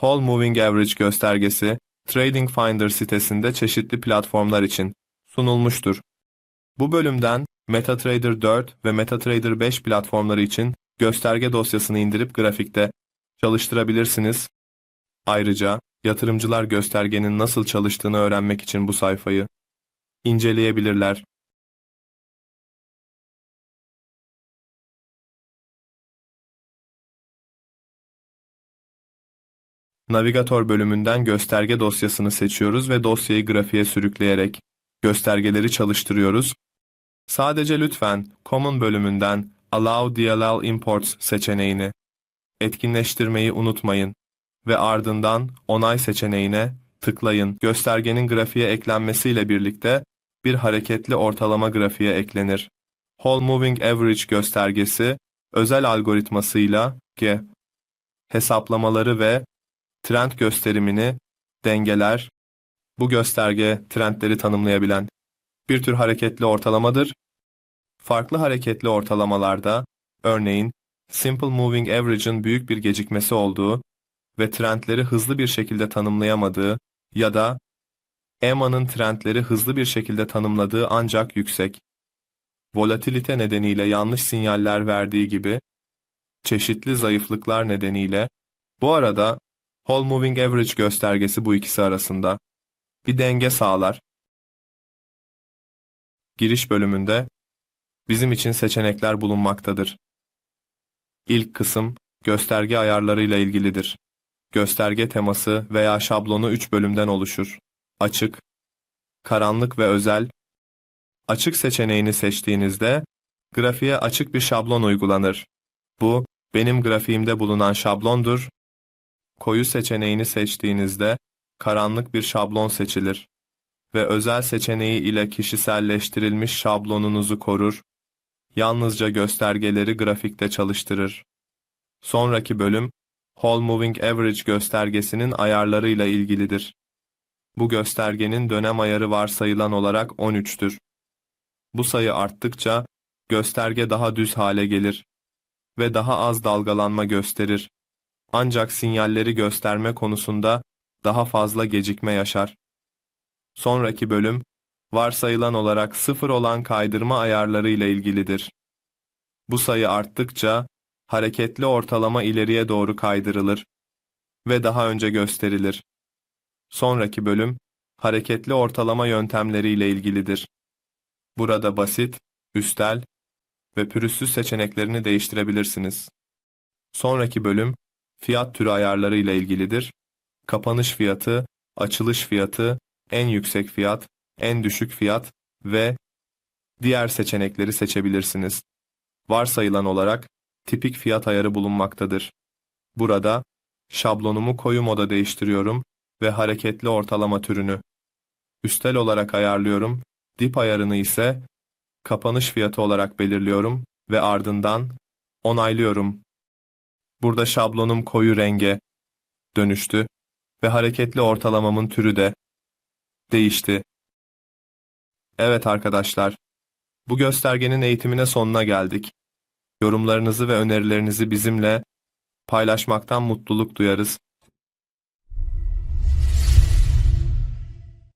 Whole Moving Average göstergesi Trading Finder sitesinde çeşitli platformlar için sunulmuştur. Bu bölümden MetaTrader 4 ve MetaTrader 5 platformları için gösterge dosyasını indirip grafikte çalıştırabilirsiniz. Ayrıca yatırımcılar göstergenin nasıl çalıştığını öğrenmek için bu sayfayı inceleyebilirler. Navigatör bölümünden gösterge dosyasını seçiyoruz ve dosyayı grafiğe sürükleyerek göstergeleri çalıştırıyoruz. Sadece lütfen Common bölümünden Allow DLL Imports seçeneğini etkinleştirmeyi unutmayın ve ardından Onay seçeneğine tıklayın. Göstergenin grafiğe eklenmesiyle birlikte bir hareketli ortalama grafiğe eklenir. Whole Moving Average göstergesi özel algoritmasıyla G hesaplamaları ve trend gösterimini dengeler. Bu gösterge trendleri tanımlayabilen bir tür hareketli ortalamadır. Farklı hareketli ortalamalarda, örneğin Simple Moving Average'ın büyük bir gecikmesi olduğu ve trendleri hızlı bir şekilde tanımlayamadığı ya da EMA'nın trendleri hızlı bir şekilde tanımladığı ancak yüksek. Volatilite nedeniyle yanlış sinyaller verdiği gibi çeşitli zayıflıklar nedeniyle bu arada Whole Moving Average göstergesi bu ikisi arasında bir denge sağlar. Giriş bölümünde bizim için seçenekler bulunmaktadır. İlk kısım gösterge ayarlarıyla ilgilidir. Gösterge teması veya şablonu 3 bölümden oluşur. Açık, karanlık ve özel. Açık seçeneğini seçtiğinizde grafiğe açık bir şablon uygulanır. Bu benim grafiğimde bulunan şablondur. Koyu seçeneğini seçtiğinizde karanlık bir şablon seçilir ve özel seçeneği ile kişiselleştirilmiş şablonunuzu korur. Yalnızca göstergeleri grafikte çalıştırır. Sonraki bölüm Whole Moving Average göstergesinin ayarlarıyla ilgilidir. Bu göstergenin dönem ayarı varsayılan olarak 13'tür. Bu sayı arttıkça gösterge daha düz hale gelir ve daha az dalgalanma gösterir. Ancak sinyalleri gösterme konusunda daha fazla gecikme yaşar. Sonraki bölüm varsayılan olarak sıfır olan kaydırma ayarları ile ilgilidir. Bu sayı arttıkça hareketli ortalama ileriye doğru kaydırılır ve daha önce gösterilir. Sonraki bölüm hareketli ortalama yöntemleri ile ilgilidir. Burada basit, üstel ve pürüzsüz seçeneklerini değiştirebilirsiniz. Sonraki bölüm fiyat türü ayarları ile ilgilidir. Kapanış fiyatı, açılış fiyatı, en yüksek fiyat, en düşük fiyat ve diğer seçenekleri seçebilirsiniz. Varsayılan olarak tipik fiyat ayarı bulunmaktadır. Burada şablonumu koyu moda değiştiriyorum ve hareketli ortalama türünü. Üstel olarak ayarlıyorum, dip ayarını ise kapanış fiyatı olarak belirliyorum ve ardından onaylıyorum. Burada şablonum koyu renge dönüştü ve hareketli ortalamamın türü de değişti. Evet arkadaşlar, bu göstergenin eğitimine sonuna geldik. Yorumlarınızı ve önerilerinizi bizimle paylaşmaktan mutluluk duyarız.